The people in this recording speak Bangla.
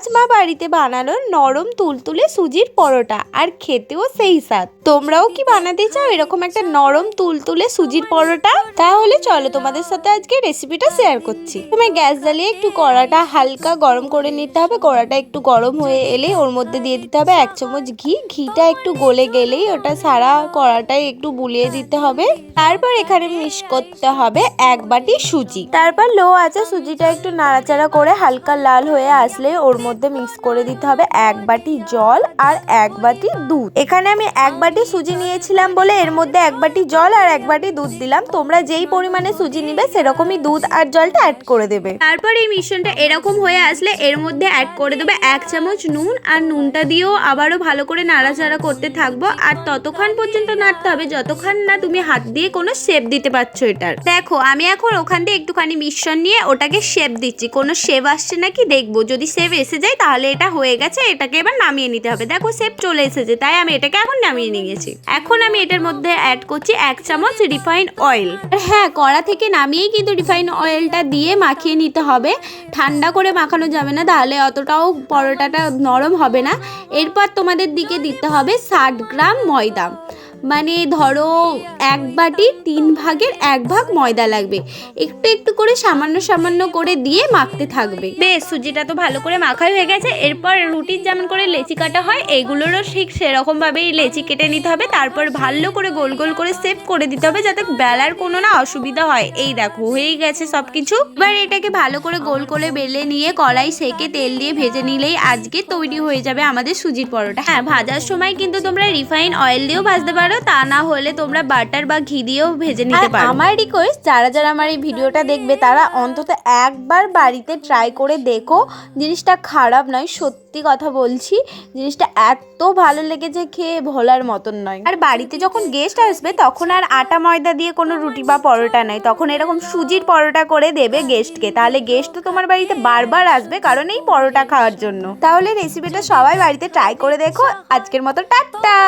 আজ মা বাড়িতে বানালো নরম তুলতুলে সুজির পরোটা, আর খেতেও সেই স্বাদ। তোমরাও কি বানাতে চাও এরকম একটা নরম তুলতুলে সুজির পরোটা? তাহলে চলো তোমাদের সাথে আজকে রেসিপিটা শেয়ার করছি। তুমি গ্যাস জ্বালিয়ে একটু কড়াটা হালকা গরম করে নিতে হবে। কড়াটা একটু গরম হয়ে এলে ওর মধ্যে দিয়ে দিতে হবে এক চামচ ঘি। ঘিটা একটু গলে গেলেই ওটা সারা কড়াটাই একটু বুলিয়ে দিতে হবে। তারপর এখানে মিক্স করতে হবে এক বাটি সুজি। তারপর লো আছে সুজিটা একটু নাড়াচাড়া করে হালকা লাল হয়ে আসলে ওর মধ্যে মিক্স করে দিতে হবে এক বাটি জল আর এক বাটি দুধ। এখানে আমি এক বাটি সুজি নিয়েছিলাম বলে এর মধ্যে এক বাটি জল আর এক বাটি দুধ দিলাম। তোমরা যেই পরিমাণে সুজি নিবে সেরকমই দুধ আর জলটা অ্যাড করে দেবে। তারপর এই মিশ্রণটা এরকম হয়ে আসলে এর মধ্যে অ্যাড করে দেবে এক চামচ নুন আর নুনটা দিয়েও আবারও ভালো করে নাড়াচাড়া করতে থাকব। আর ততক্ষণ পর্যন্ত নাড়তে হবে, যতক্ষণ না তুমি হাত দিয়ে কোনো শেপ দিতে পারছ এটার। দেখো, আমি এখন ওখান থেকে একটুখানি মিশ্রণ নিয়ে ওটাকে শেপ দিচ্ছি। কোনো শেপ আসছে নাকি দেখব। যদি শেপ এসে যায় তাহলে এটা হয়ে গেছে, এটাকে এবার নামিয়ে নিতে হবে। দেখো শেপ চলে এসেছে, তাই আমি এটাকে এখন নামিয়ে নিয়েছি এখন আমি এটার মধ্যে অ্যাড করছি এক চামচ রিফাইন অয়েল হ্যাঁ কড়া থেকে নামিয়েই কিন্তু রিফাইন অয়েলটা দিয়ে মাখিয়ে নিতে হবে। ঠান্ডা করে মাখানো যাবে না, তাহলে অতটাও পরোটাটা নরম হবে না। এরপর তোমাদের দিকে দিতে হবে ষাট গ্রাম ময়দা। মানে ধরো এক বাটি, তিন ভাগের এক ভাগ ময়দা লাগবে। একটু একটু করে সামান্য সামান্য করে দিয়ে মাখতে থাকবে। বেশ, সুজিটা তো ভালো করে মাখাই হয়ে গেছে। এরপর রুটির যেমন করে লেচি কাটা হয়, এগুলোরও ঠিক সেরকমভাবেই লেচি কেটে নিতে হবে। তারপর ভালো করে গোল গোল করে সেভ করে দিতে হবে যাতে বেলার কোনো না অসুবিধা হয়। এই দেখো হয়েই গেছে সব কিছু এবার এটাকে ভালো করে গোল করে বেলে নিয়ে কড়াই সেকে তেল দিয়ে ভেজে নিলেই আজকে তৈরি হয়ে যাবে আমাদের সুজির পরোটা। হ্যাঁ ভাজার সময় কিন্তু তোমরা রিফাইন অয়েল দিয়েও ভাজতে পারো। তা না হলে তোমরা বাটার বা ঘি দিয়েও ভেজে নিতে পারো। আমার রিকোয়েস্ট যারা যারা আমার এই ভিডিওটা দেখবে তারা অন্তত একবার বাড়িতে ট্রাই করে দেখো। জিনিসটা খারাপ নয় সত্যি কথা বলছি। জিনিসটা এত ভালো লেগেছে খেয়ে ভোলার মতন নয়। আর বাড়িতে যখন গেস্ট আসবে তখন আর আটা ময়দা দিয়ে কোনো রুটি বা পরোটা নেই তখন এরকম সুজির পরোটা করে দেবে গেস্টকে তাহলে গেস্ট তো তোমার বাড়িতে বারবার আসবে কারণ এই পরোটা খাওয়ার জন্য। তাহলে রেসিপিটা সবাই বাড়িতে ট্রাই করে দেখো। আজকের মতো টাটা!